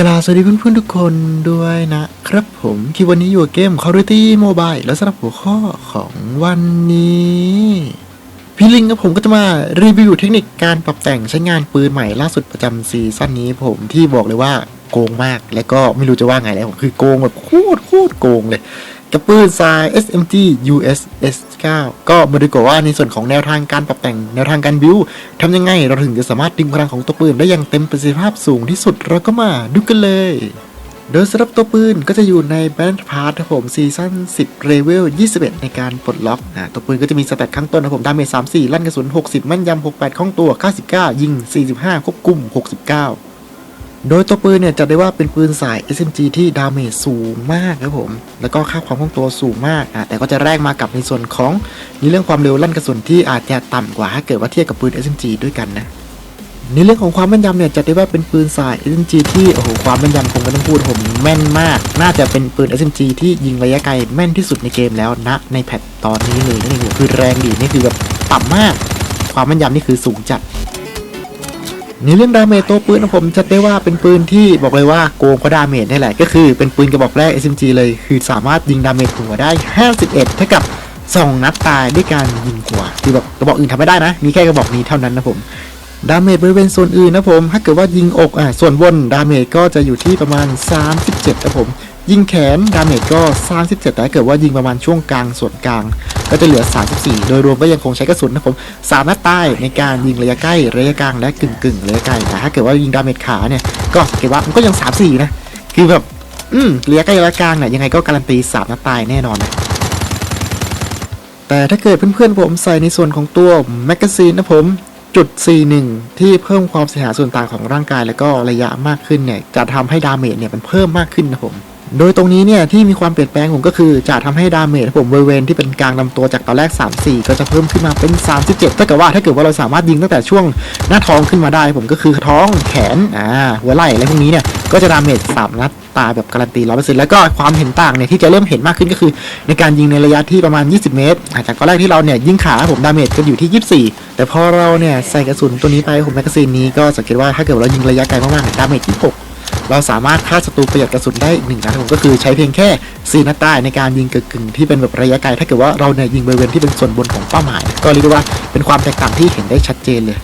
กราสวัสดีเพื่อนๆทุกคนด้วยนะครับผมที่วันนี้อยู่เกม Call of Duty Mobile และสำหรับหัวข้อของวันนี้พี่ลิงกับผมก็จะมารีวิวเทคนิคการปรับแต่งใช้งานปืนใหม่ล่าสุดประจำซีซั่นนี้ผมที่บอกเลยว่าโกงมากและก็ไม่รู้จะว่าไงแล้วผมคือโกงแบบโคตรโคตรโกงเลย กับปืนทราย SMG US S9 ก็มาดูกันว่าในส่วนของแนวทางการปรับแต่งแนวทางการบิวทำยังไงเราถึงจะสามารถดึงพลังของตัวปืนได้อย่างเต็มประสิทธิภาพสูงที่สุดเราก็มาดูกันเลย โดยสำหรับตัวปืนก็จะอยู่ในแบนด์พาร์ทครับผมซีซั่น10 เลเวล 21 ในการปลดล็อกอ่าตัวปืนก็จะมีสเตตข้างต้นนะผมดาเมจ34 ลั่นกระสุน 60 แม่นยำ68คล่องตัว 99 ยิง 45 ควบคุม 69 โดยตัวปืนเนี่ยจัดได้ว่าเป็นปืนสาย SMG ที่ดาเมจสูงมากครับผม แล้วก็ค่าความคล่องตัวสูงมากอะแต่ก็จะแลกมากับในส่วนของในเรื่องความเร็วลั่นกระสุนที่อาจจะต่ำกว่าถ้าเกิดว่าเทียบกับปืน SMG ด้วยกันนะในเรื่องของความแม่นยำเนี่ยจัดได้ว่าเป็นปืนสาย SMG ที่โอ้โหความแม่นยำคงไม่ต้องพูดผมแม่นมาก น่าจะเป็นปืน SMG ที่ยิงระยะไกลแม่นที่สุดในเกมแล้วนะในแพทตอนนี้เลยนี่นเองคือแรงดีนี่คือแบบต่ำมาก ความแม่นยำนี่คือสูงจัด ในเรื่องดาเมจตัวปืนของผมจะได้ว่าเป็นปืนที่บอกเลยว่าโกงก็ดาเมจนี่แหละ ก็คือเป็นปืนกระบอกแรก SMG เลยคือสามารถยิงดาเมจหัวได้ 51 เท่ากับ 2 นัดตายด้วยการยิงหัวคือแบบกระบอกอื่นทำไม่ได้นะ มีแค่กระบอกนี้เท่านั้นนะผมดาเมจบริเวณส่วนอื่นนะผม ถ้าเกิดว่ายิงอกอะส่วนบนดาเมจก็จะอยู่ที่ประมาณ 37นะผม ยิงแขนดาเมจก็ 37 แต่ถ้าเกิดว่ายิงประมาณช่วงกลางส่วนกลาง ก็จะเหลือ 34 โดยรวมก็ยังคงใช้กระสุนนะผมสามนัดใต้ในการยิงระยะใกล้ระยะกลางและกึ่งกึ่งระยะไกลแต่ถ้าเกิดว่ายิงดาเมจขาเนี่ยก็สังเกตว่ามันก็ยัง 34 นะคือแบบอืมระยะใกล้ระยะกลางเนี่ยยังไงก็การันตีสามนัดตายแน่นอนนะแต่ถ้าเกิดเพื่อนๆผมใส่ในส่วนของตัวแมกกาซีนนะผมจุด 41 ที่เพิ่มความเสียหายส่วนต่างของร่างกาย แล้วก็ระยะมากขึ้นเนี่ยจะทำให้ดาเมจเนี่ยมันเพิ่มมากขึ้นนะผม โดยตรงนี้เนี่ยที่มีความเปลี่ยนแปลงผมก็คือจะทำให้ดาเมจผมบริเวณที่เป็นกลางลำตัวจากตอนแรก 34 ก็จะเพิ่มขึ้นมาเป็น 37ถ้าเกิดว่าถ้าเกิดว่าเราสามารถยิงตั้งแต่ช่วงหน้าท้องขึ้นมาได้ ผมก็คือท้องแขนอ่าหัวไหล่อะไรพวกนี้เนี่ยก็จะดาเมจ3นัดตาแบบการันตี100%แล้วก็ความเห็นต่างเนี่ยที่จะเริ่มเห็นมากขึ้นก็คือ ในการยิงในระยะที่ประมาณ 20 เมตรจากตอนแรกที่เราเนี่ยยิงขาผมดาเมจก็อยู่ที่ 24 แต่พอเราเนี่ยใส่กระสุนตัวนี้ไปผมแมกกาซีนนี้ก็สังเกตว่าถ้าเกิดเรายิงระยะไกลมากๆดาเมจที่6 เราสามารถฆ่าศัตรูประหยัดกระสุนได้หนึ่งนัดผมก็คือใช้เพียงแค่4นัดใต้ในการยิงกึ่งๆที่เป็นแบบระยะไกลถ้าเกิดว่าเราเนี่ยยิงบริเวณที่เป็นส่วนบนของเป้าหมาย ก็เรียกได้ว่าเป็นความแตกต่างที่เห็นได้ชัดเจนเลย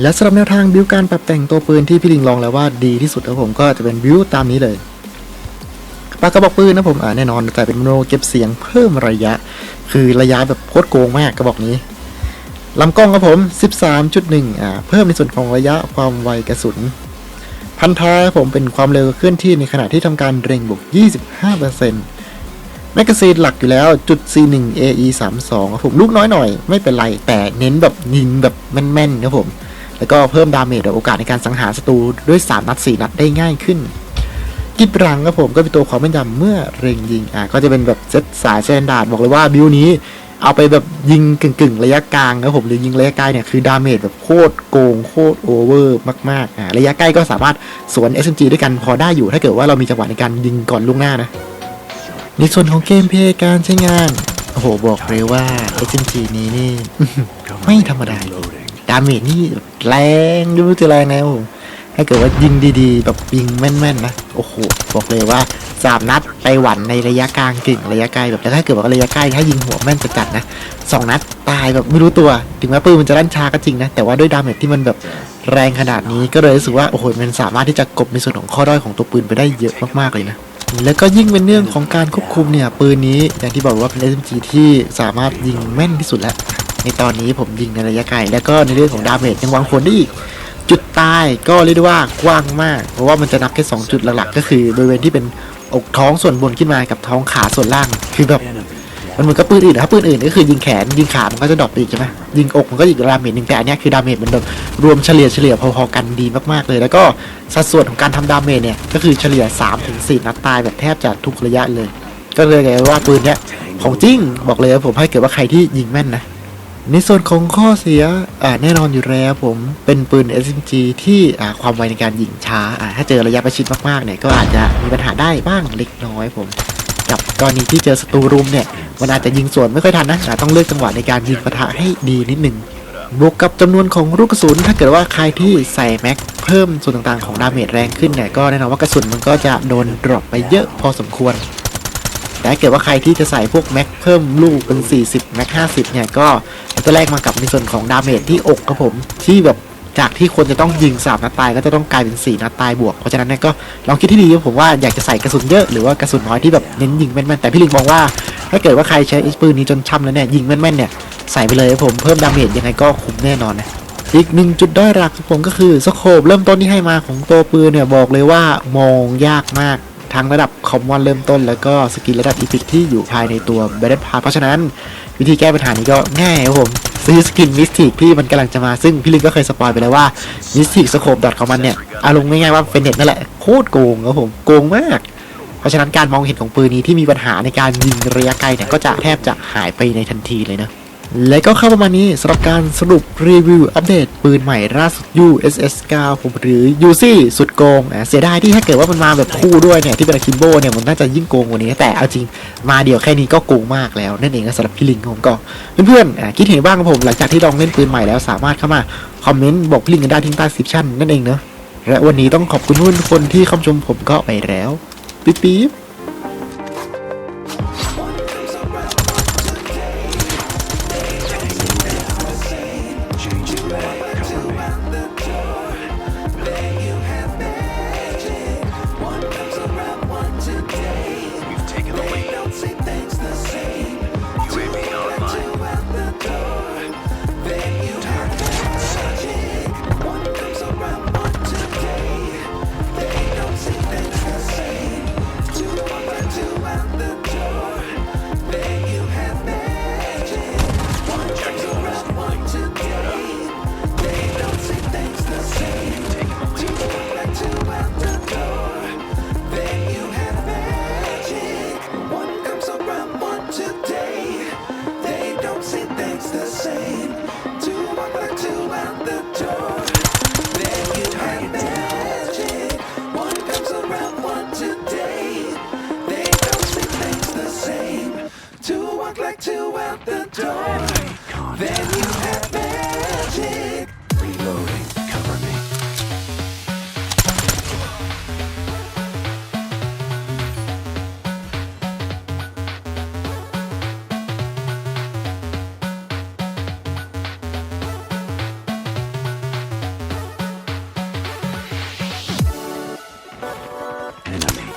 และสำหรับแนวทางบิวการปรับแต่งตัวปืนที่พี่ลิงลองแล้วว่าดีที่สุดครับผมก็จะเป็นบิวตามนี้เลยปากกระบอกปืนนะผมอ่าแน่นอนแต่เป็นโมโนเก็บเสียงเพิ่มระยะ คือระยะแบบโคตรโกงมากกระบอกนี้ลำกล้องครับผม 13.1อ่าเพิ่มในส่วนของระยะความไวกระสุน พันท้ายผมเป็นความเร็วเคลื่อนที่ในขณะที่ทำการเร่งบวก 25%แมกกาซีนหลักอยู่แล้วจุด C1 AE 32ครับผมลูกน้อยหน่อย ไม่เป็นไร แต่เน้นแบบยิงแบบแม่นๆครับผม แล้วก็เพิ่มดาเมจและโอกาสในการสังหารศัตรูด้วย 3 นัด 4 นัดได้ง่ายขึ้นกิบรังครับผมก็เป็นตัวความแม่นยำเมื่อเร่งยิงอะก็จะเป็นแบบเซตสายสแตนดาร์ดบอกเลยว่าบิวนี้ เอาไปแบบยิงกึ่งๆ ระยะกลางนะผมหรือยิงระยะไกลเนี่ยคือดาเมจแบบโคตรโกงโคตรโอเวอร์มากๆอ่าระยะใกล้ก็สามารถสวน SMG ด้วยกันพอได้อยู่ถ้าเกิดว่าเรามีจังหวะในการยิงก่อนล่วงหน้านะในส่วนของเกมเพลย์การใช้งาน โอ้โห บอกเลยว่า SMG นี้นี่ ไม่ธรรมดาดาเมจนี่แรงดูจะแรงนะผมถ้าเกิดว่ายิงดีๆ แบบยิงแม่นๆนะ โอ้โห บอกเลยว่าสามนัดไปหวันในระยะกลางกึ่งระยะไกลแบบแล้วถ้าเกิดว่าระยะใกล้ถ้ายิงหัวแม่นจัดๆนะสองนัดตายแบบไม่รู้ตัว ถึงแม้ปืนมันจะลั่นช้าก็จริงนะ แต่ว่าด้วยดาเมจที่มันแบบแรงขนาดนี้ก็เลยรู้สึกว่าโอ้โหมันสามารถที่จะกบในส่วนของข้อด้อยของตัวปืนไปได้เยอะมากๆเลยนะแล้วก็ยิ่งเป็นเรื่องของการควบคุมเนี่ยปืนนี้อย่างที่บอกว่าเป็น SMG ที่สามารถยิงแม่นที่สุดแล้ว ในตอนนี้ผมยิงในระยะไกลแล้วก็ในเรื่องของดาเมจยังวางผลได้อีก จุดตายก็เรียกได้ว่ากว้างมาก เพราะว่ามันจะนับแค่2จุดหลักๆ ก็คือบริเวณที่เป็นอกท้องส่วนบนขึ้นมากับท้องขาส่วนล่างคือแบบมันเหมือนกับปืนอื่นถ้าปืนอื่นก็คือยิงแขนยิงขา มันก็จะดรอปอีกใช่ไหมยิงอกมันก็อีกดาเมจหนึ่งแต่อันเนี้ยคือดาเมจมันแบบรวมเฉลี่ยเฉลี่ยพอๆกันดีมากๆเลย แล้วก็สัดส่วนของการทำดาเมจเนี่ยก็คือเฉลี่ย3ถึง4นัดตายแบบแทบจะทุกระยะเลย ก็เลยไงว่าปืนเนี้ยของจริงบอกเลยผมให้เกิดว่าใครที่ยิงแม่นนะ ในส่วนของข้อเสียแน่นอนอยู่แล้วผมเป็นปืน SMG ที่ความไวในการยิงช้า ถ้าเจอระยะประชิดมากๆเนี่ยก็อาจจะมีปัญหาได้บ้างเล็กน้อยผมกับกรณีที่เจอศัตรูรุมเนี่ยมันอาจจะยิงสวนไม่ค่อยทันนะแต่ต้องเลือกจังหวะในการยิงปะทะให้ดีนิดนึงบวกกับจำนวนของลูกกระสุน ถ้าเกิดว่าใครที่ใส่แม็กเพิ่มส่วนต่างๆของดาเมจแรงขึ้นเนี่ยก็แน่นอนว่ากระสุนมันก็จะโดนดรอปไปเยอะพอสมควร แต่ถ้าเกิดว่าใครที่จะใส่พวกแม็กเพิ่มลูกเป็น 40 แม็ก 50 เนี่ยก็จะแลกมากับในส่วนของดาเมจที่อกครับผมที่แบบจากที่คนจะต้องยิงสามนัดตายก็จะต้องกลายเป็น4นัดตายบวก เพราะฉะนั้นเนี่ยก็ลองคิดที่ดีผมว่าอยากจะใส่กระสุนเยอะหรือว่ากระสุนน้อยที่แบบเน้นยิงแม่นๆแต่พี่ลิงมองว่าถ้าเกิดว่าใครใช้ปืนนี้จนช่ำแล้วเนี่ยยิงแม่นๆเนี่ยใส่ไปเลยครับผมเพิ่มดาเมจยังไงก็คุ้มแน่นอนนะอีกหนึ่งจุดด้อยหลักของผมก็คือสโคปเริ่มต้นที่ให้มาของตัวปืนเนี่ยบอกเลยว่ามองยากมาก ทั้งระดับคอมมอนเริ่มต้น แล้วก็สกิลระดับอีพิกที่อยู่ภายในตัว b a t t l e Pass เพราะฉะนั้นวิธีแก้ปัญหานี้ก็ง่ายครับผมซื้อสกินมิสติกที่มันกำลังจะมาซึ่งพี่ลิงก็เคยสปอยไปแล้วว่ามิสติกสโคปดอทของมันเนี่ยอารมณ์ง่ายๆว่าเป็นเน็ตนั่นแหละโคตรโกงครับผมโกงมาก เพราะฉะนั้นการมองเห็นของปืนนี้ที่มีปัญหาในการยิงระยะไกลเนี่ยก็จะแทบจะหายไปในทันทีเลยนะ และก็เข้าประมาณนี้สำหรับการสรุปรีวิวอัปเดตปืนใหม่ล่าสุด USS 9ผมหรือ UC สุดโกงอะเสียดายที่ถ้าเกิดว่ามันมาแบบคู่ด้วยเนี่ย ที่เป็นอะคิมโบเนี่ย มันน่าจะยิ่งโกงกว่านี้ แต่เอาจริงมาเดียวแค่นี้ก็โกงมากแล้ว นั่นเองสำหรับพี่ลิงผมก็ เพื่อนๆอะคิดเห็นบ้างครับผม หลังจากที่ลองเล่นปืนใหม่แล้วสามารถเข้ามาคอมเมนต์บอกพี่ลิงกันได้ที่ใต้สิบชั่นนั่นเองเนอะและวันนี้ต้องขอบคุณทุกคนที่เข้าชมผมก็ไปแล้ว ปิ๊บ en